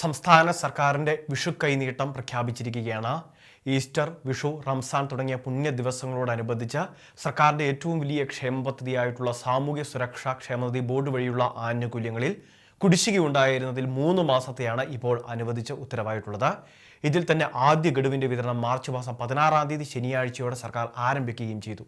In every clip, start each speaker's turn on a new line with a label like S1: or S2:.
S1: സംസ്ഥാന സർക്കാരിന്റെ വിഷു കൈനീട്ടം പ്രഖ്യാപിച്ചിരിക്കുകയാണ്. ഈസ്റ്റർ വിഷു റംസാൻ തുടങ്ങിയ പുണ്യ ദിവസങ്ങളോടനുബന്ധിച്ച് സർക്കാരിന്റെ ഏറ്റവും വലിയ ക്ഷേമ പദ്ധതിയായിട്ടുള്ള സാമൂഹ്യ സുരക്ഷാ ക്ഷേമനിധി ബോർഡ് വഴിയുള്ള ആനുകൂല്യങ്ങളിൽ കുടിശ്ശികയുണ്ടായിരുന്നതിൽ മൂന്ന് മാസത്തെയാണ് ഇപ്പോൾ അനുവദിച്ച് ഉത്തരവായിട്ടുള്ളത്. ഇതിൽ തന്നെ ആദ്യ ഗഡുവിന്റെ വിതരണം മാർച്ച് മാസം പതിനാറാം തീയതി ശനിയാഴ്ചയോടെ സർക്കാർ ആരംഭിക്കുകയും ചെയ്തു.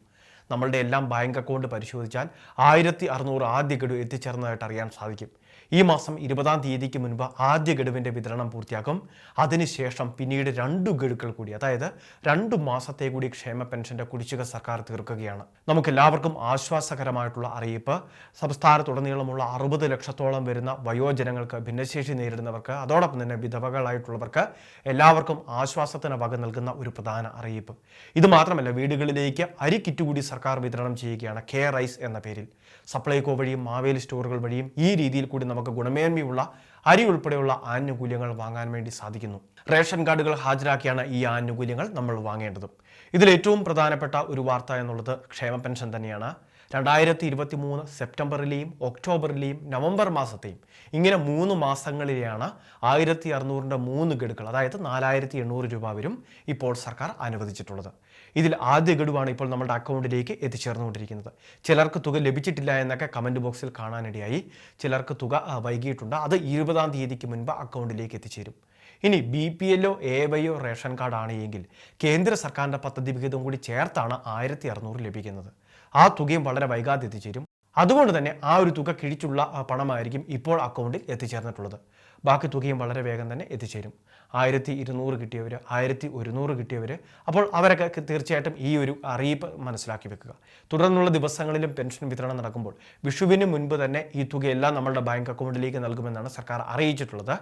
S1: നമ്മളുടെ എല്ലാം ബാങ്ക് അക്കൗണ്ട് പരിശോധിച്ചാൽ ആയിരത്തി അറുന്നൂറ് ആദ്യ ഗഡു എത്തിച്ചേർന്നതായിട്ട് അറിയാൻ സാധിക്കും. ഈ മാസം ഇരുപതാം തീയതിക്ക് മുൻപ് ആദ്യ ഗഡുവിന്റെ വിതരണം പൂർത്തിയാക്കും. അതിനുശേഷം പിന്നീട് രണ്ട് ഗഡുക്കൾ കൂടി അതായത് രണ്ടു മാസത്തെ കൂടി ക്ഷേമ പെൻഷന്റെ കുടിശ്ശിക സർക്കാർ തീർക്കുകയാണ്. നമുക്ക് എല്ലാവർക്കും ആശ്വാസകരമായിട്ടുള്ള അറിയിപ്പ്. സംസ്ഥാനത്തുടനീളമുള്ള അറുപത് ലക്ഷത്തോളം വരുന്ന വയോജനങ്ങൾക്ക് ഭിന്നശേഷി നേരിടുന്നവർക്ക് അതോടൊപ്പം തന്നെ വിധവകളായിട്ടുള്ളവർക്ക് എല്ലാവർക്കും ആശ്വാസത്തിന് വക നൽകുന്ന ഒരു പ്രധാന അറിയിപ്പ്. ഇത് മാത്രമല്ല വീടുകളിലേക്ക് അരി കിറ്റ് കൂടി സർക്കാർ വിതരണം ചെയ്യുകയാണ് കെ റൈസ് എന്ന പേരിൽ. സപ്ലൈകോ വഴിയും മാവേലി സ്റ്റോറുകൾ വഴിയും ഈ രീതിയിൽ കൂടി നമുക്ക് ഗുണമേന്മയുള്ള അരി ഉൾപ്പെടെയുള്ള ആനുകൂല്യങ്ങൾ വാങ്ങാൻ വേണ്ടി സാധിക്കുന്നു. റേഷൻ കാർഡുകൾ ഹാജരാക്കിയാണ് ഈ ആനുകൂല്യങ്ങൾ നമ്മൾ വാങ്ങേണ്ടത്. ഇതിൽ ഏറ്റവും പ്രധാനപ്പെട്ട ഒരു വാർത്ത എന്നുള്ളത് ക്ഷേമ പെൻഷൻ തന്നെയാണ്. രണ്ടായിരത്തി ഇരുപത്തി മൂന്ന് സെപ്റ്റംബറിലെയും ഒക്ടോബറിലെയും നവംബർ മാസത്തെയും. ഇങ്ങനെ മൂന്ന് മാസങ്ങളിലെയാണ് ആയിരത്തി അറുന്നൂറിന്റെ മൂന്ന് ഗഡുക്കൾ അതായത് നാലായിരത്തി എണ്ണൂറ് രൂപ വരും ഇപ്പോൾ സർക്കാർ അനുവദിച്ചിട്ടുള്ളത്. ഇതിൽ ആദ്യ ഗഡുവാണ് ഇപ്പോൾ നമ്മുടെ അക്കൗണ്ടിലേക്ക് എത്തിച്ചേർന്നുകൊണ്ടിരിക്കുന്നത്. ചിലർക്ക് തുക ലഭിച്ചിട്ടില്ല എന്നൊക്കെ കമന്റ് ബോക്സിൽ കാണാനിടയായി. ചിലർക്ക് തുക വൈകിയിട്ടുണ്ട്. അത് ഇരുപതാം തീയതിക്ക് മുൻപ് അക്കൗണ്ടിലേക്ക് എത്തിച്ചേരും. ഇനി ബി പി എല്ലോ എ വൈയോ റേഷൻ കാർഡാണ് എങ്കിൽ കേന്ദ്ര സർക്കാരിന്റെ പദ്ധതി വിഹിതം കൂടി ചേർത്താണ് ആയിരത്തി അറുന്നൂറ് ലഭിക്കുന്നത്. ആ തുകയും വളരെ വൈകാതെ എത്തിച്ചേരും. അതുകൊണ്ട് തന്നെ ആ ഒരു തുക കിഴിച്ചുള്ള പണമായിരിക്കും ഇപ്പോൾ അക്കൗണ്ടിൽ എത്തിച്ചേർന്നിട്ടുള്ളത്. ബാക്കി തുകയും വളരെ വേഗം തന്നെ എത്തിച്ചേരും. ആയിരത്തി ഇരുന്നൂറ് കിട്ടിയവർ ആയിരത്തി ഒരുന്നൂറ് കിട്ടിയവർ അപ്പോൾ അവരൊക്കെ തീർച്ചയായിട്ടും ഈ ഒരു അറിയിപ്പ് മനസ്സിലാക്കി വെക്കുക. തുടർന്നുള്ള ദിവസങ്ങളിലും പെൻഷൻ വിതരണം നടക്കുമ്പോൾ വിഷുവിന് മുൻപ് തന്നെ ഈ തുകയെല്ലാം നമ്മളുടെ ബാങ്ക് അക്കൗണ്ടിലേക്ക് നൽകുമെന്നാണ് സർക്കാർ അറിയിച്ചിട്ടുള്ളത്.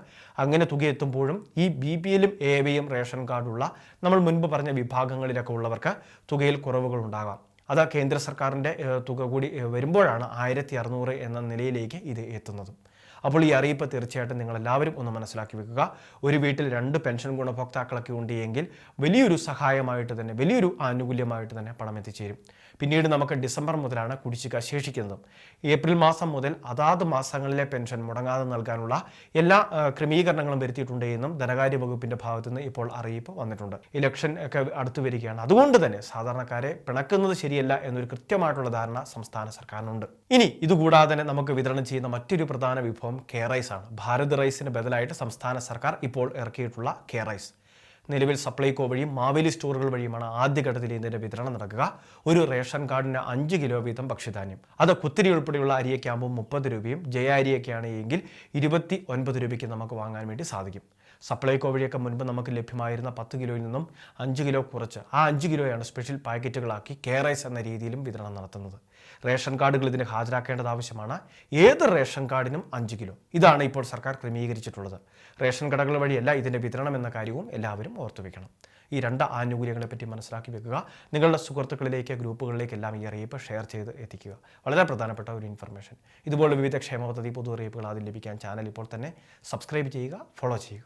S1: അങ്ങനെ തുക എത്തുമ്പോഴും ഈ ബി പി എല്ലും എ വൈയും റേഷൻ കാർഡുള്ള നമ്മൾ മുൻപ് പറഞ്ഞ വിഭാഗങ്ങളിലൊക്കെ ഉള്ളവർക്ക് തുകയിൽ കുറവുകൾ ഉണ്ടാകാം. അത് കേന്ദ്ര സർക്കാരിന്റെ തുക കൂടി വരുമ്പോഴാണ് ആയിരത്തി എന്ന നിലയിലേക്ക് ഇത് എത്തുന്നത്. അപ്പോൾ ഈ അറിയിപ്പ് തീർച്ചയായിട്ടും നിങ്ങൾ എല്ലാവരും ഒന്ന് മനസ്സിലാക്കി വെക്കുക. ഒരു വീട്ടിൽ രണ്ട് പെൻഷൻ ഗുണഭോക്താക്കളൊക്കെ ഉണ്ടെങ്കിൽ വലിയൊരു സഹായമായിട്ട് തന്നെ വലിയൊരു ആനുകൂല്യമായിട്ട് തന്നെ പണം എത്തിച്ചേരും. പിന്നീട് നമുക്ക് ഡിസംബർ മുതലാണ് കുടിശ്ശിക ശേഷിക്കുന്നത്. ഏപ്രിൽ മാസം മുതൽ അതാത് മാസങ്ങളിലെ പെൻഷൻ മുടങ്ങാതെ നൽകാനുള്ള എല്ലാ ക്രമീകരണങ്ങളും വരുത്തിയിട്ടുണ്ട് എന്നും ധനകാര്യ വകുപ്പിന്റെ ഭാഗത്തു നിന്ന് ഇപ്പോൾ അറിയിപ്പ് വന്നിട്ടുണ്ട്. ഇലക്ഷൻ ഒക്കെ അടുത്തു വരികയാണ്. അതുകൊണ്ട് തന്നെ സാധാരണക്കാരെ പിണക്കുന്നത് ശരിയല്ല എന്നൊരു കൃത്യമായിട്ടുള്ള ധാരണ സംസ്ഥാന സർക്കാരിനുണ്ട്. ഇനി ഇതുകൂടാതെ തന്നെ നമുക്ക് വിതരണം ചെയ്യുന്ന മറ്റൊരു പ്രധാന വിഭവം കെ റൈസ് ആണ്. ഭാരത് റൈസിന് ബദലായിട്ട് സംസ്ഥാന സർക്കാർ ഇപ്പോൾ ഇറക്കിയിട്ടുള്ള കെ റൈസ് നിലവിൽ സപ്ലൈകോ വഴിയും മാവേലി സ്റ്റോറുകൾ വഴിയുമാണ് ആദ്യഘട്ടത്തിൽ ഇതിന്റെ വിതരണം നടക്കുക. ഒരു റേഷൻ കാർഡിന് അഞ്ച് കിലോ വീതം ഭക്ഷ്യധാന്യം. അത് കുത്തിരി ഉൾപ്പെടെയുള്ള അരിയൊക്കെ ആകുമ്പോൾ മുപ്പത് രൂപയും ജയ അരിയൊക്കെയാണ് എങ്കിൽ ഇരുപത്തി ഒൻപത് രൂപയ്ക്ക് നമുക്ക് വാങ്ങാൻ വേണ്ടി സാധിക്കും. സപ്ലൈകോ വഴിയൊക്കെ മുൻപ് നമുക്ക് ലഭ്യമായിരുന്ന പത്ത് കിലോയിൽ നിന്നും അഞ്ച് കിലോ കുറച്ച്. ആ അഞ്ച് കിലോയാണ് സ്പെഷ്യൽ പാക്കറ്റുകളാക്കി കെ റൈസ് എന്ന രീതിയിലും വിതരണം നടത്തുന്നത്. റേഷൻ കാർഡുകൾ ഇതിന് ഹാജരാക്കേണ്ടത് ആവശ്യമാണ്. ഏത് റേഷൻ കാർഡിനും അഞ്ച് കിലോ. ഇതാണ് ഇപ്പോൾ സർക്കാർ ക്രമീകരിച്ചിട്ടുള്ളത്. റേഷൻ കടകൾ വഴിയല്ല ഇതിന്റെ വിതരണം എന്ന കാര്യവും എല്ലാവരും ഓർത്തുവെക്കണം ഈ രണ്ട് ആനുകൂല്യങ്ങളെപ്പറ്റി മനസ്സിലാക്കി വെക്കുക. നിങ്ങളുടെ സുഹൃത്തുക്കളിലേക്ക് ഗ്രൂപ്പുകളിലേക്ക് എല്ലാം ഈ അറിയിപ്പ് ഷെയർ ചെയ്ത് എത്തിക്കുക. വളരെ പ്രധാനപ്പെട്ട ഒരു ഇൻഫർമേഷൻ. ഇതുപോലെ വിവിധ ക്ഷേമ പദ്ധതി പൊതു അറിയിപ്പുകൾ ആദ്യം ലഭിക്കാൻ ചാനൽ ഇപ്പോൾ തന്നെ സബ്സ്ക്രൈബ് ചെയ്യുക ഫോളോ ചെയ്യുക.